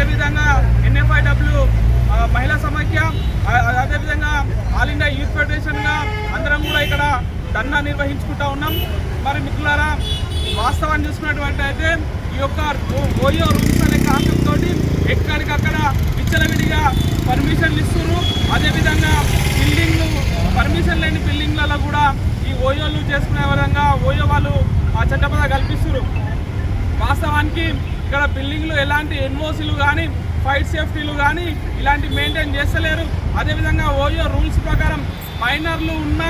అదేవిధంగా ఎన్ఎఫ్ఐడబ్ల్యూ మహిళా సమాఖ్య అదేవిధంగా ఆల్ ఇండియా యూత్ ఫెడరేషన్గా అందరం కూడా ఇక్కడ ధర్నా నిర్వహించుకుంటా ఉన్నాం. మరి మిత్రులారా వాస్తవాన్ని చూసుకున్నటువంటి అయితే ఈ యొక్క ఓయో రూల్స్ అనే కాన్సెప్ట్ ఎక్కడికక్కడ విచ్చలవిడిగా పర్మిషన్లు ఇస్తున్నారు. అదేవిధంగా బిల్డింగ్ పర్మిషన్ లేని బిల్డింగ్లలో కూడా ఈ ఓయోలు చేసుకునే విధంగా ఓయో వాళ్ళు ఆ చట్టపద కల్పిస్తున్నారు. వాస్తవానికి ఇక్కడ బిల్డింగ్లు ఎలాంటి ఎన్ఓసీలు కానీ ఫైర్ సేఫ్టీలు కానీ ఇలాంటి మెయింటైన్ చేస్తలేరు. అదేవిధంగా ఓయో రూల్స్ ప్రకారం మైనర్లు ఉన్న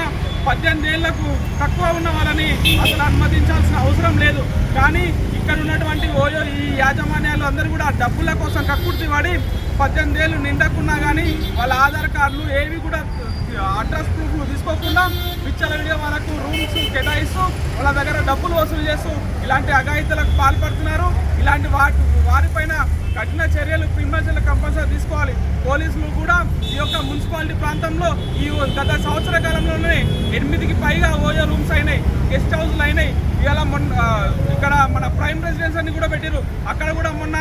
పద్దెనిమిది ఏళ్ళకు తక్కువ ఉన్న వాళ్ళని అసలు అనుమతించాల్సిన అవసరం లేదు. కానీ ఇక్కడ ఉన్నటువంటి ఓయో ఈ యాజమాన్యాలు అందరూ కూడా డబ్బుల కోసం కక్కుర్తి పడి పద్దెనిమిది ఏళ్ళు నిండకున్నా కానీ వాళ్ళ ఆధార్ కార్డులు ఏవి కూడా అడ్రస్ ప్రూఫ్లు తీసుకోకుండా వీడియో వాళ్ళకు చేస్తూ వాళ్ళ దగ్గర డబ్బులు వసూలు చేస్తూ ఇలాంటి అఘాయితలకు పాల్పడుతున్నారు. ఇలాంటి వాటి వారిపైన కఠిన చర్యలు క్రిమినల్ కంపల్సరీ తీసుకోవాలి. పోలీసులు కూడా ఈ యొక్క మున్సిపాలిటీ ప్రాంతంలో ఈ గత సంవత్సర కాలంలోనే ఎనిమిదికి పైగా ఓయో రూమ్స్ అయినాయి గెస్ట్ హౌస్లు అయినాయి. ఇవాళ మొన్న ఇక్కడ మన ప్రైమ్ రెసిడెన్స్ అని కూడా పెట్టారు అక్కడ కూడా మొన్న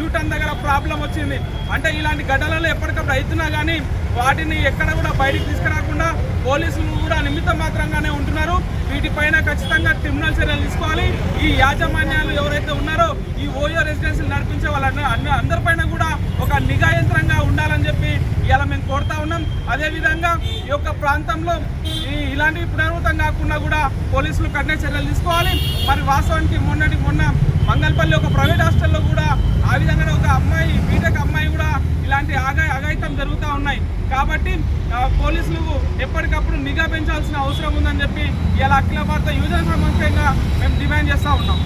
యూటర్న్ దగ్గర ప్రాబ్లం వచ్చింది. అంటే ఇలాంటి ఘటనలు ఎప్పటికప్పుడు అవుతున్నా కానీ వాటిని ఎక్కడ కూడా బయటికి తీసుకురాకుండా పోలీసులు కూడా నిమిత్త మాత్రంగానే ఉంటున్నారు. వీటిపైన ఖచ్చితంగా క్రిమినల్ చర్యలు తీసుకోవాలి. ఈ యాజమాన్యాలు ఎవరైతే ఉన్నారో ఈ ఓయో రెసిడెన్సీలు నడిపించే వాళ్ళ అందరిపైన కూడా ఒక నిఘా యంత్రంగా ఉండాలని చెప్పి ఇలా మేము కోరుతా ఉన్నాం. అదేవిధంగా ఈ యొక్క ప్రాంతంలో ఈ ఇలాంటివి పునరావృతం కాకుండా కూడా పోలీసులు కఠిన చర్యలు తీసుకోవాలి. మరి వాస్తవానికి మొన్నటి మొన్న మంగళపల్లి ఒక ప్రైవేట్ హాస్టల్లో కూడా ఆ విధంగా ఒక అమ్మాయి బీటెక్ అమ్మాయి కూడా ఇలాంటి ఆగా అఘాయితం జరుగుతూ ఉన్నాయి. కాబట్టి పోలీసులు ఎప్పటికప్పుడు నిఘా పెంచాల్సిన అవసరం ఉందని చెప్పి ఇలా అఖిల భారత యువజన సమాఖ్యంగా మేము డిమాండ్ చేస్తూ ఉన్నాం.